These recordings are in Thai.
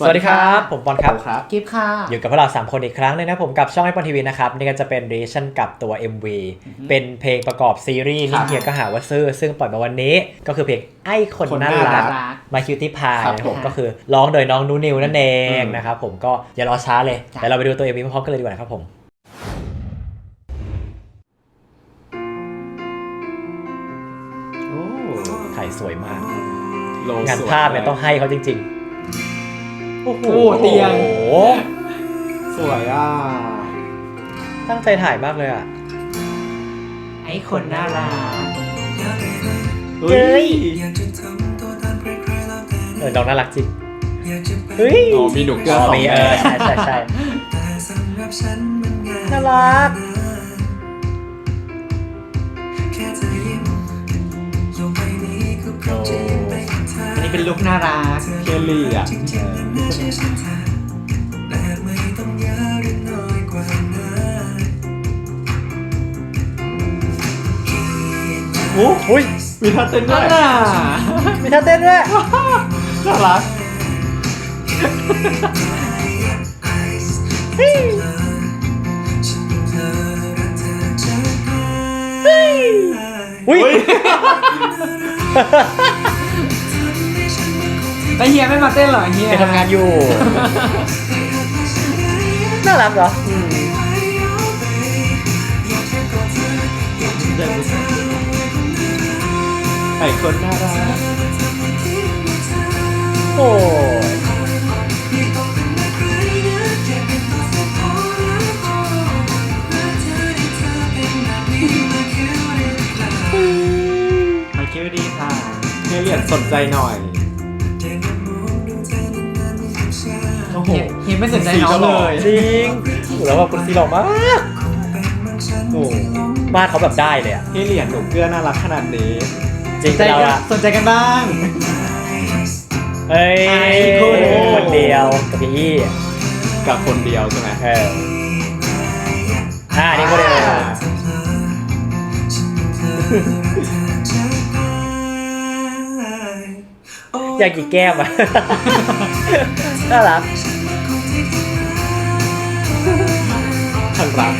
สวัสดีครับ ผมบอลครับครับกิฟค่ะ อยู่กับพวกเรา 3 คนอีกครั้งหนึงนะผมกับช่องไอปอนทีวีนะครับ นี่ก็จะเป็นรีชั่นกับตัว MV เป็นเพลงประกอบซีรีส์ครันี่บเฮียก็หาว่าซื้อ ซึ่งปล่อยมาวันนี้ก็คือเพลงไอ้คนคนน่าน่ารัรัก ก มาคิวตี้พายครับนะครับผมผมก็คือร้องโดยน้องนูนิวนั่นเองอืม นะครับผมก็อย่ารอช้าเลยจ้ะ เดี๋ยวเราไปดูตัว MV พร้อมๆกันเลยดีกว่านะครับผม โอ้ถ่ายสวยมาก โลงานสวยภาพเนี่ยต้องให้เขาจริงๆ โอ้โหโอ้เตียงโอ้โหสวยอะ ตั้งใจถ่ายมากเลยอะ ไอ้คนน่ารักเฮ้ยเออน้องน่ารักจริงเฮ้ยอ๋อมีหนูเกลืออ๋อสองมีเอแม่อใช่ใช่ใช่น่ารัก เป็นลุคน่ารักเคลลี่อะโอ้อุ้ยมีท่าเต้นด้วยน่ามีท่าเต้นด้วยน่ารักอุ้ย แต่เฮียไม่มาเต้นเหรอเฮียไปทำงานอยู่ น่ารักเหรอไอ้คนน่ารักโอ้ยมาคิวดีค่ะเคลลี่สนใจหน่อย หเฮียเฮียไม่สนใจสีน้องก็หเลล่อยจริงแล้วว่าคุณซีหล่อมากโอ้บ้านเขาแบบได้เลยอะเคลลี่หนูเกลือน่ารักขนาดนี้ จริงใจเรากันอะสนใจกันบ้างเอ้ยไอ้คนคนเดียวกับพี่อี้กับคนเดียวใช่ไหมเอออ่านี่คนเดียวอยากกี่แก้มอะน่ารัก ฉันรัก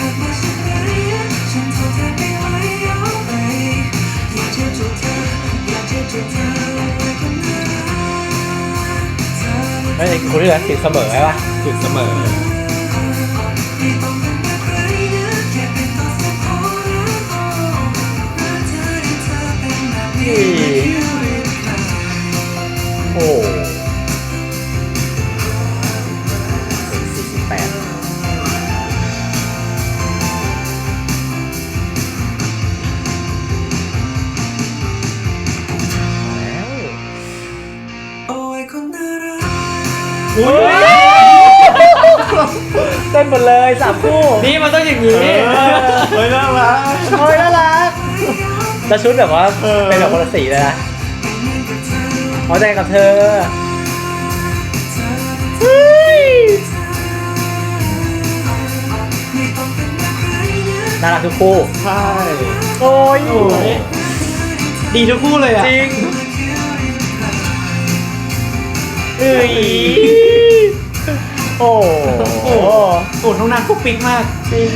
เฮ้ยคุณเลือกติดเสมอไหมวะสุดเสมอ โอ้ เต้นหมดเลยสามคู่นี่มันต้องอย่างนี้ เฮ้ยน่ารัก โอ้ยน่ารักแล้วชุดแบบว่าเออ เป็นแบบคนละสีเลยนะพอใจกับเธอเฮ้ยน่ารักทุกคู่ ใช่โอ้ยโอ้ยดีทุกคู่เลยอะจริงเอ้ย โอ้โหโอ้โหน้องนางคุกปิ๊กมาก จริง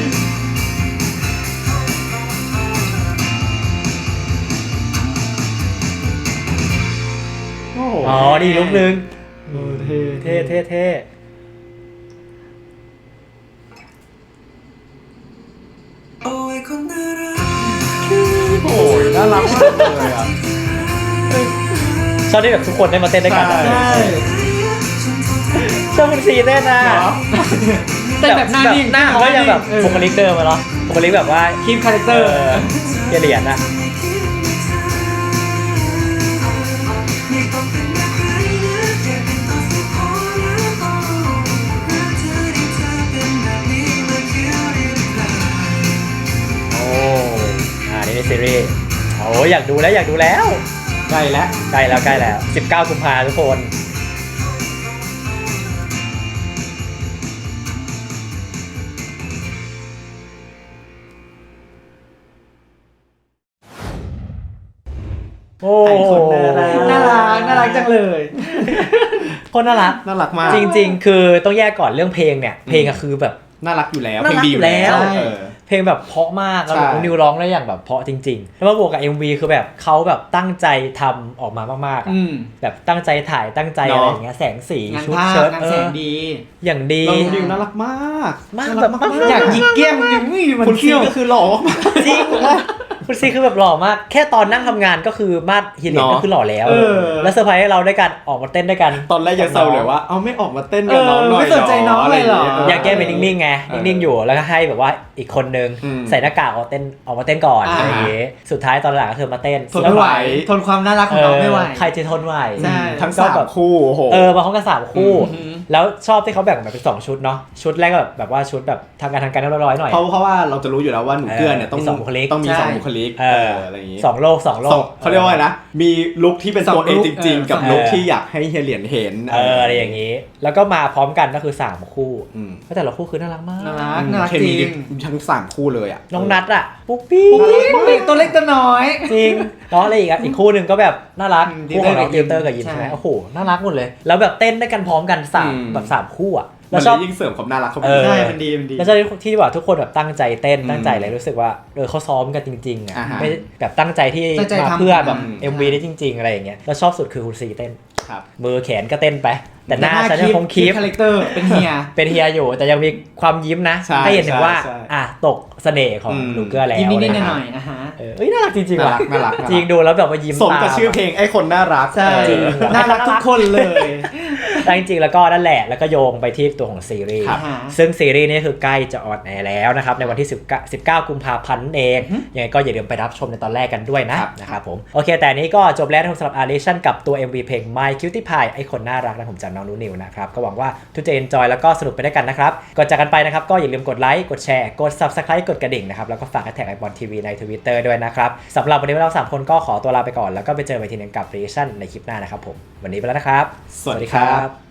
โอ้โหอ๋อ นี่ลุกนึงเออเท่เท่เท่เท่โอ้ยน่ารักมากเลยอะชอบที่แบบทุกคนได้มาเต้นด้วยกันอะใช่ ชอบคุณซีเต้นนะเหรอเต้นแบบหน้านิ่งหน้าเขาก็ยังแบบเออบุคลิกเดิมอะเนาะบุคลิกแบบว่าคีมคาแรคเตอร์เกียเหรียญอะโอ้อ่านี่เป็นซีรีส์โอ้อยากดูแล้วอยากดูแล้ว ใกล้แล้ว ใกล้แล้วใกล้แล้ว 19กุมภาทุกคน โอ้ไอ้คนน่ารักน่ารักน่ารักจังเลยคนน่ารักน่ารักมากจริง ๆ คือต้องแยกก่อนเรื่องเพลงเนี่ย เพลงอะคือแบบน่ารักอยู่แล้วน่าเพลงรักดีอยู่แล้วอยู่แล้วเออเพลงแบบเพราะมากแล้วใช่นิวร้องได้อย่างแบบเพราะจริง ๆ แล้วมาบวกกับ MV คือแบบเขาแบบตั้งใจทำออกมามากๆอะอืมแบบตั้งใจถ่ายตั้งใจเนอะอะไรอย่างเงี้ยแสงสีงานชุดภาพเชิ้ตงานเอแสองดีอย่างดีเราดิวน่ารักมาก มากน่แบบรัมากอยากหยิกแก้มยังไม่มันคุณซีเที่ยวก็คือหล่อมากจริง คุณซีคือแบบหล่อมาก แค่ตอนนั่งทำงานก็คือมาดฮิเลียนเนอะก็คือหล่อแล้ว เออ แล้วเซอร์ไพรส์ให้เราด้วยกันออกมาเต้นด้วยกันตอนแรกยังเซาเลยว่า เอาไม่ออกมาเต้นกับเออน้องหน่อยไม่สนใจน้องเลยเหรอะไางงี้อยากแก้เป็นนิ่งๆไงเออนิ่งๆอยู่แล้วก็ให้แบบว่าอีกคนนึงอืมใส่หน้ากากออกมาเต้นออกมาเต้นก่อนอ่า อะไรอย่างเงี้ยสุดท้ายตอนหลังก็คือมาเต้นทนไม่ไหว ทนความน่ารักของน้องไม่ไหวเออใครจะทนไหว ใช่ ทั้งก็สามแบบคู่โอ้โห เออมาพร้อมกันสามคู่ อืม แล้วชอบที่เขาแบ่งแบบเป็นสองชุดเนาะชุดแรกก็แบบแบบว่าชุดแบบทางการทางการเรียบร้อยหน่อย เพราะเพราะว่าเราจะรู้อยู่แล้วว่าหนูเกื้อเนี่ยเออต้องมีสองบุคลิกต้องมีใช่สองบุคลิกเอเออออะไรอย่างงี้สองโลกสองโลสองกเขาเรียกว่าอะไรนะมีลุคที่เป็นสองตัวเองลุคจริง ๆ กับเออลุคที่อยากให้เฮียเหรียญเห็นเอออะไรอย่างงี้ แล้วก็มาพร้อมกันก็คือสามคู่อืมแล้วแต่ละคู่คือน่ารักมากน่ารักน่ารักเคจมีริงทั้งสามคู่เลยอะน้องนัดอะปุ๊กปี้เด็กตัวเล็กตัวน้อยจริงน้องอะไรอีกอะอีกคู่หนึ่งก็แบบน่ารักอืมคู่ของน้องติติววเตเตออร์ร์กักับบยิยิมมใช่ใช่ไหมโอ้โหน่ารักหมดเลย แล้วแบบเต้นด้วยกันพร้อมกันสามอืม แบบสามคู่อะมัแล้นวเลชอบ ยยิ่งเสริมความน่ารักเข้าไปเออ ใช่มันดีมันดี แล้วชอบที่แบบทุกคนแบบตั้งใจเต้นอืมตั้งใจอะไรรู้สึกว่าเออเขาซ้อมกันจริงๆอะอ่าฮะไม่แบบตั้งใจที่ตั้งใจมาทำเพื่อแบบ อืม MV ได้จริง ๆ อะไรอย่างเงี้ยแล้วชอบสุดคือคุณซีเต้น ครับมือแขนก็เต้นไป แต่หน้าฉันคยังลิปคงคลิปคาแรคเตอร์เป็นเฮีย เป็นเฮียอยู่ แต่ยังมีความยิ้มนะใช่ให้เห็นถึงว่าใช่ใช่อะตกเสน่ห์ของอืม ลูเกอร์แล้วยิ้มนิดๆหะน่อยๆอะฮะ เออเอ้ยน่ารักจริงๆน่าว่ะรักน่ารักน่ารักจริงดูแล้วแบบว่ายิ้มสมกับตา ชื่อเพลงไอ้คนน่ารักใช่ เออจริงน่ารักทุกคนเลย แต่จริงๆแล้วก็นั่นแหละแล้วก็โยงไปที่ตัวของซีรีส์ครับซึ่งซีรีส์นี้คือใกล้จะออนแอร์แล้วนะครับในวันที่19 19กุมภาพันธ์นั่นเองยังไงก็อย่าลืมไปรับชมในตอนแรกกันด้วยนะครับนะครับผมโอเค แต่อันนี้ก็จบแล้วนะครับสำหรับ a r r a t i o n กับตัว MV เพลง My Cutie Pie ไอ้คนน่ารักนะผมจากน้องนูนิวนะครับก็หวังว่าทุกจะ enjoy แล้วก็สนุกไปด้วยกันนะครับก่อนจากกันไปนะครับก็อย่าลืมกดไลค์กดแชร์กด subscribe กดกระดิ่งนะครับแล้วก็ฝากแท็กไอ o อนทีวีใน Twitter ด้วยนะครับสำหรับวันนี้เราสามคนก็ขอตัวลาไปก่อนแล้วก็ไปเจอกันทีหนึงกับ reaction ในคลิปหน้านะครับผม วันนี้ไปแล้วนะครับ สวัสดีครับ